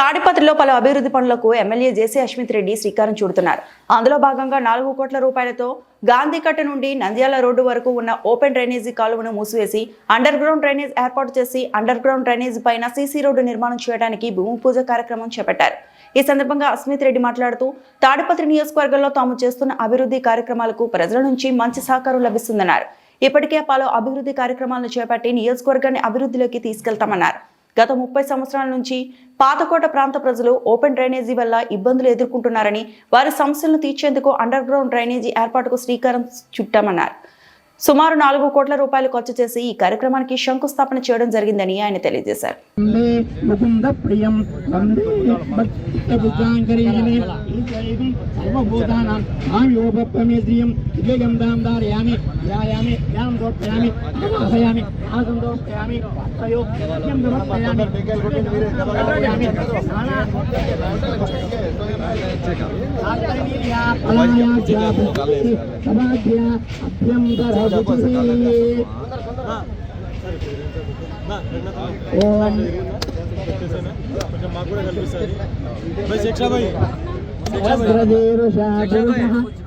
తాడిపత్రిలో పలు అభివృద్ధి పనులకు ఎమ్మెల్యే జేసీ అశ్మిత్ రెడ్డి శ్రీకారం చుడుతున్నారు. అందులో భాగంగా నాలుగు కోట్ల రూపాయలతో గాంధీకట్ట నుండి నంద్యాల రోడ్డు వరకు ఉన్న ఓపెన్ డ్రైనేజీ కాలువను మూసివేసి అండర్ గ్రౌండ్ డ్రైనేజ్ ఏర్పాటు చేసి అండర్ గ్రౌండ్ డ్రైనేజ్ పైన సీసీ రోడ్డు నిర్మాణం చేయడానికి భూమి పూజ కార్యక్రమం చేపట్టారు. ఈ సందర్భంగా అస్మిత్ రెడ్డి మాట్లాడుతూ తాడిపత్రి నియోజకవర్గంలో తాము చేస్తున్న అభివృద్ధి కార్యక్రమాలకు ప్రజల నుంచి మంచి సహకారం లభిస్తుందన్నారు. ఇప్పటికే పలు అభివృద్ధి కార్యక్రమాలను చేపట్టి నియోజకవర్గాన్ని అభివృద్ధిలోకి తీసుకెళ్తామన్నారు. గత ముప్పై సంవత్సరాల నుంచి పాతకోట ప్రాంత ప్రజలు ఓపెన్ డ్రైనేజీ వల్ల ఇబ్బందులు ఎదుర్కొంటున్నారని వారి సమస్యలను తీర్చేందుకు అండర్ గ్రౌండ్ డ్రైనేజీ ఏర్పాటుకు శ్రీకారం చుట్టామన్నారు. సుమారు నాలుగు కోట్ల రూపాయలు ఖర్చు చేసి ఈ కార్యక్రమానికి శంకుస్థాపన చేయడం జరిగిందని ఆయన తెలియజేశారు వందే ముకుంద ప్రియం వందే భక్తిభుజాంకరీజనే ఈశ్వరీం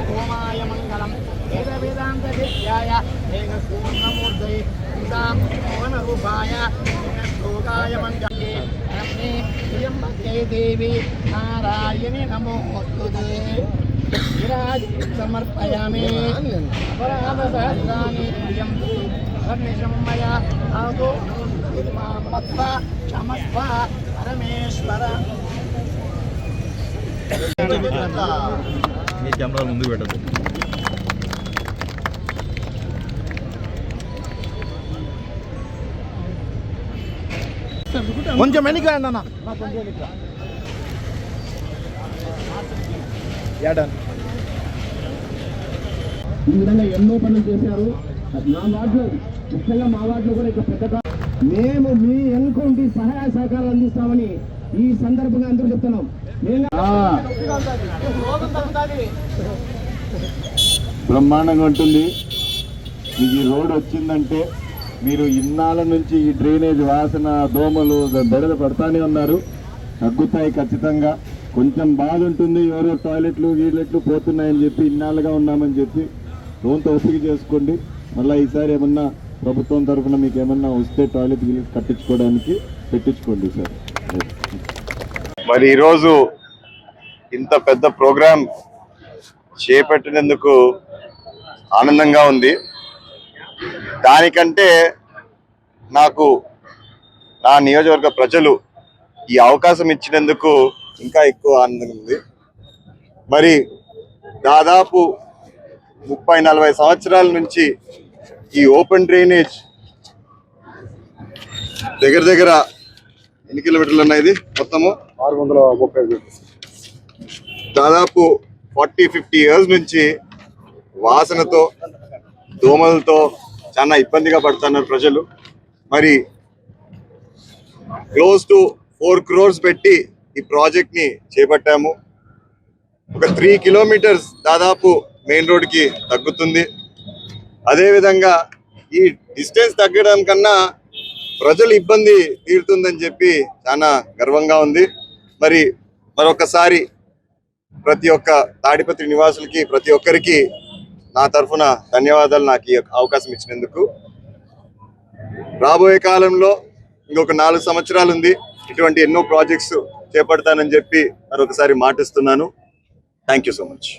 కూడా మంగళం వేద వేదాంత విద్యాయ వేద పూర్ణమూర్తయ సీతాం మోహనరూపాయ శ్లోకాయ మంగళే రమ్యే ప్రియంబకే దేవి నారాయణి విరాజ్ సమర్పయామి అపరాధ సహస్రాన్ని ప్రియం ఆదో మత్వ క్షమస్వ పరమేశ్వర. మీ కెమెరా ముందు పెట్టదు కొంచెం వెనక అన్న. ఈ విధంగా ఎన్నో పనులు చేశారు. నా వార్డులో ముఖ్యంగా మా వార్డులో కూడా ఇక పెద్ద మేము మీ ఎన్కౌంటి సహాయ సహకారాలు అందిస్తామని ఈ సందర్భంగా అందరూ చెప్తున్నాం. బ్రహ్మాండంగా ఉంటుంది. మీకు ఈ రోడ్ వచ్చిందంటే మీరు ఇన్నాళ్ళ నుంచి ఈ డ్రైనేజ్ వాసన దోమలు బెడద పడతానే ఉన్నారు. తగ్గుతాయి ఖచ్చితంగా. కొంచెం బాధ ఉంటుంది. ఎవరో టాయిలెట్లు గీలెట్లు పోతున్నాయని చెప్పి ఇన్నాళ్ళుగా ఉన్నామని చెప్పి లోన్ ఓపిక చేసుకోండి. మళ్ళీ ఈసారి ఏమన్నా ప్రభుత్వం తరఫున మీకు ఏమన్నా వస్తే టాయిలెట్ గీలెట్ కట్టించుకోవడానికి పెట్టించుకోండి సార్. మరి ఈరోజు ఇంత పెద్ద ప్రోగ్రాం చేపట్టినందుకు ఆనందంగా ఉంది. దానికంటే నాకు నా నియోజకవర్గ ప్రజలు ఈ అవకాశం ఇచ్చినందుకు ఇంకా ఎక్కువ ఆనందంగా ఉంది. మరి దాదాపు ముప్పై నలభై సంవత్సరాల నుంచి ఈ ఓపెన్ డ్రైనేజ్ దగ్గర దగ్గర ఎన్ని కిలోమీటర్లు ఉన్నాయి ఇది? మొత్తము? ఆరు వందల ముప్పై దాదాపు ఫార్టీ ఫిఫ్టీ ఇయర్స్ నుంచి వాసనతో దోమలతో చాలా ఇబ్బందిగా పడుతున్నారు ప్రజలు. మరి క్లోజ్ టు ఫోర్ క్రోర్స్ పెట్టి ఈ ప్రాజెక్ట్ని చేపట్టాము. ఒక త్రీ కిలోమీటర్స్ దాదాపు మెయిన్ రోడ్కి తగ్గుతుంది. అదేవిధంగా ఈ డిస్టెన్స్ తగ్గడం కన్నా ప్రజలు ఇబ్బంది తీరుతుందని చెప్పి చాలా గర్వంగా ఉంది. మరి మరొకసారి ప్రతి ఒక్క తాడిపత్రి నివాసులకి ప్రతి ఒక్కరికి నా తరఫున ధన్యవాదాలు నాకు ఈ అవకాశం ఇచ్చినందుకు. రాబోయే కాలంలో ఇంకొక నాలుగు సంవత్సరాలు ఉంది. ఇటువంటి ఎన్నో ప్రాజెక్ట్స్ చేపడతానని చెప్పి మరొకసారి మాటిస్తున్నాను. Thank you so much